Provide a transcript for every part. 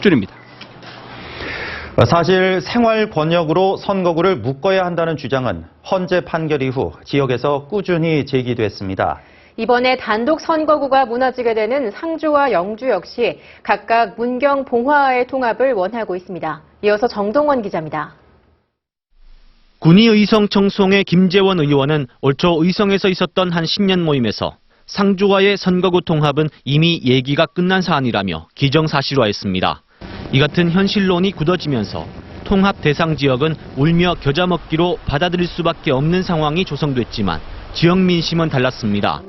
줄입니다. 사실 생활 권역으로 선거구를 묶어야 한다는 주장은 헌재 판결 이후 지역에서 꾸준히 제기됐습니다. 이번에 단독 선거구가 무너지게 되는 상주와 영주 역시 각각 문경 봉화의 통합을 원하고 있습니다. 이어서 정동원 기자입니다. 군위 의성 청송의 김재원 의원은 올초 의성에서 있었던 한 신년 모임에서 상주와의 선거구 통합은 이미 얘기가 끝난 사안이라며 기정사실화했습니다. 이 같은 현실론이 굳어지면서 통합 대상 지역은 울며 겨자 먹기로 받아들일 수밖에 없는 상황이 조성됐지만 지역 민심은 달랐습니다.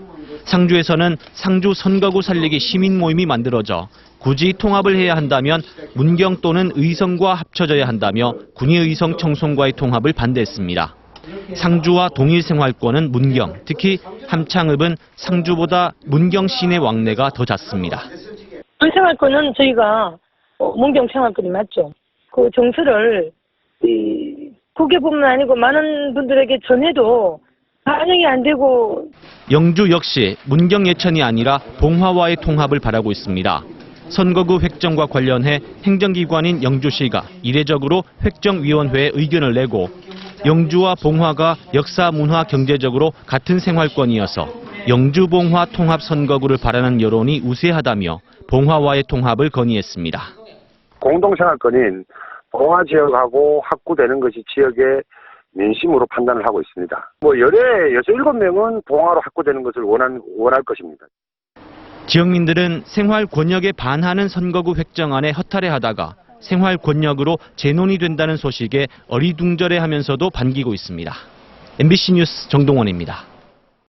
상주에서는 상주 선거구 살리기 시민 모임이 만들어져 굳이 통합을 해야 한다면 문경 또는 의성과 합쳐져야 한다며 군위 의성 청송과의 통합을 반대했습니다. 상주와 동일 생활권은 문경, 특히 함창읍은 상주보다 문경 시내 왕래가 더 잦습니다. 불생활권은 저희가 어, 문경 생활권이 맞죠. 그 정서를 이 국회뿐만 아니고 많은 분들에게 전해도 반영이 안 되고 영주 역시 문경 예천이 아니라 봉화와의 통합을 바라고 있습니다. 선거구 획정과 관련해 행정기관인 영주시가 이례적으로 획정위원회에 의견을 내고 영주와 봉화가 역사, 문화, 경제적으로 같은 생활권이어서 영주 봉화 통합 선거구를 바라는 여론이 우세하다며 봉화와의 통합을 건의했습니다. 공동생활권인 봉화 지역하고 확구되는 것이 지역의 민심으로 판단을 하고 있습니다. 뭐 열에 여섯 일곱 명은 봉화로 확구되는 것을 원한, 원할 것입니다. 지역민들은 생활 권역에 반하는 선거구 획정안에 허탈해하다가 생활 권역으로 재논이 된다는 소식에 어리둥절해하면서도 반기고 있습니다. MBC 뉴스 정동원입니다.